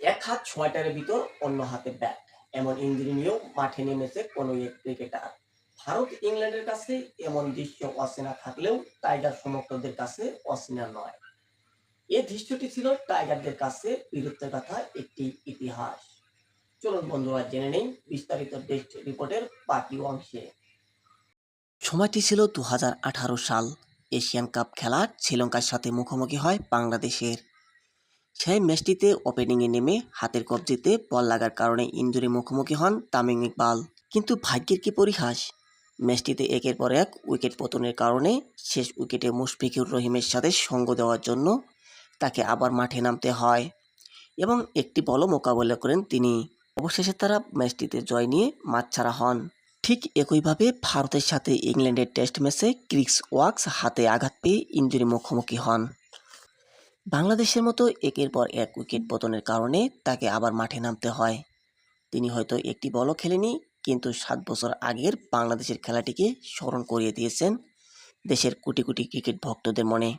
এক হাত ছয়টার ভিতর, অন্য হাতে ব্যাট এমন ইঞ্জুরি নিয়েও মাঠে নেমেছে কোনো এক ক্রিকেটার। ভারত, ইংল্যান্ডের কাছে এমন দৃশ্য অচেনা থাকলেও টাইগার সমর্থকদের কাছে অচেনা নয়। এ দৃশ্যটি ছিল টাইগারদের কাছে বীরত্বের কথা, একটি ইতিহাস। চলুন বন্ধুরা, জেনে নিন বিস্তারিত টেস্ট রিপোর্টের বাকি অংশে। সময়টি ছিল দু হাজার আঠারো সাল। এশিয়ান কাপ খেলা, শ্রীলঙ্কার সাথে মুখোমুখি হয় বাংলাদেশের সেই ম্যাচটিতে ওপেনিংয়ে নেমে হাতের কবজিতে বল লাগার কারণে ইঞ্জুরি মুখোমুখি হন তামিম ইকবাল। কিন্তু ভাগ্যের কি পরিহাস? ম্যাচটিতে একের পর এক উইকেট পতনের কারণে শেষ উইকেটে মুশফিকুর রহিমের সাথে সঙ্গ দেওয়ার জন্য তাকে আবার মাঠে নামতে হয় এবং একটি বলও মোকাবেলা করেন তিনি। অবশেষে তারা ম্যাচটিতে জয় নিয়ে মাঠ ছাড়া হন। ঠিক একইভাবে ভারতের সাথে ইংল্যান্ডের টেস্ট ম্যাচে ক্রিক্স ওয়াক্স হাতে আঘাত পেয়ে ইঞ্জুরি মুখোমুখি হন। বাংলাদেশের মতো একের পর এক উইকেট পতনের কারণে তাকে আবার মাঠে নামতে হয়। তিনি হয়তো একটি বলও খেলেনি, কিন্তু সাত বছর আগের বাংলাদেশের খেলাটিকে স্মরণ করিয়ে দিয়েছেন দেশের কোটি কোটি ক্রিকেট ভক্তদের মনে।